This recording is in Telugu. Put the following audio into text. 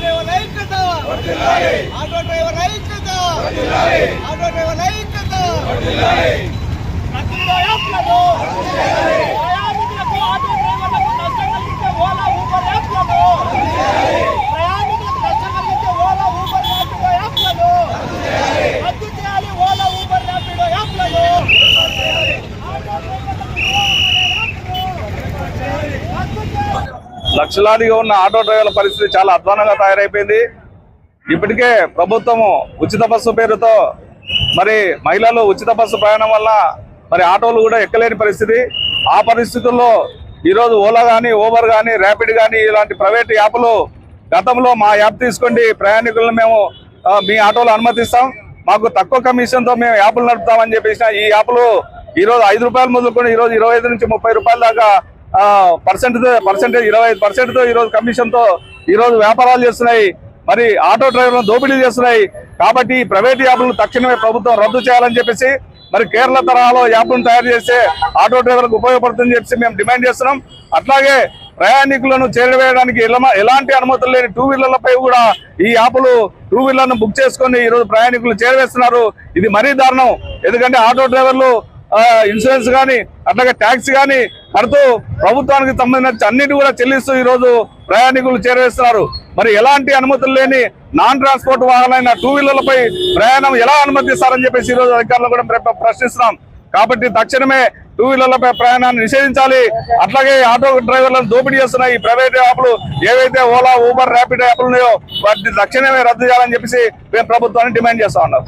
డ్రైవర్ ఐక్యత! ఆటో డ్రైవర్ ఐక్యత! ఆటో డ్రైవర్ ఐక్యత! లక్షలాదిగా ఉన్న ఆటో డ్రైవర్ల పరిస్థితి చాలా అధ్వానంగా తయారైపోయింది. ఇప్పటికే ప్రభుత్వము ఉచిత బస్సు పేరుతో మరి మహిళలు ఉచిత బస్సు ప్రయాణం వల్ల మరి ఆటోలు కూడా ఎక్కలేని పరిస్థితి. ఆ పరిస్థితుల్లో ఈరోజు ఓలా కానీ ఓబర్ కానీ ర్యాపిడ్ కానీ ఇలాంటి ప్రైవేట్ యాప్లు గతంలో మా యాప్ తీసుకోండి. ప్రయాణికులను మేము మీ ఆటోలు అనుమతిస్తాం. మాకు తక్కువ కమిషన్తో మేము యాప్లు నడుపుతామని చెప్పేసిన ఈ యాప్లు ఈరోజు ఐదు రూపాయలు మొదలుకొని ఈరోజు ఇరవై ఐదు నుంచి ముప్పై రూపాయల దాకా పర్సెంట్ పర్సెంటేజ్ ఇరవై ఐదు పర్సెంట్తో ఈరోజు కమిషన్తో ఈరోజు వ్యాపారాలు చేస్తున్నాయి. మరి ఆటో డ్రైవర్లను దోపిడీ చేస్తున్నాయి. కాబట్టి ప్రైవేట్ యాప్లను తక్షణమే ప్రభుత్వం రద్దు చేయాలని చెప్పేసి మరి కేరళ తరహాలో యాప్లను తయారు చేస్తే ఆటో డ్రైవర్లకు ఉపయోగపడుతుందని చెప్పేసి మేము డిమాండ్ చేస్తున్నాం. అట్లాగే ప్రయాణికులను చేరవేయడానికి ఎలాంటి అనుమతులు లేని టూ వీలర్లపై కూడా ఈ యాప్లు టూ వీలర్ను బుక్ చేసుకొని ఈరోజు ప్రయాణికులు చేరవేస్తున్నారు. ఇది మరీ దారుణం. ఎందుకంటే ఆటో డ్రైవర్లు ఇన్సూరెన్స్ కానీ అట్లాగే ట్యాక్స్ కానీ కడుతూ ప్రభుత్వానికి సంబంధించిన అన్నిటి కూడా చెల్లిస్తూ ఈ రోజు ప్రయాణికులు చేరవేస్తున్నారు. మరి ఎలాంటి అనుమతులు లేని నాన్ ట్రాన్స్పోర్ట్ వాహనమైన టూ వీలర్లపై ప్రయాణం ఎలా అనుమతిస్తారని చెప్పేసి ఈ రోజు అధికారులు కూడా ప్రశ్నిస్తున్నాం. కాబట్టి తక్షణమే టూ వీలర్లపై ప్రయాణాన్ని నిషేధించాలి. అట్లాగే ఆటో డ్రైవర్లను దోపిడీ చేస్తున్న ఈ ప్రైవేట్ యాప్లు ఏవైతే ఓలా ఊబర్ ర్యాపిడ్ యాప్లు ఉన్నాయో వాటిని తక్షణమే రద్దు చేయాలని చెప్పేసి మేము ప్రభుత్వాన్ని డిమాండ్ చేస్తా ఉన్నాం.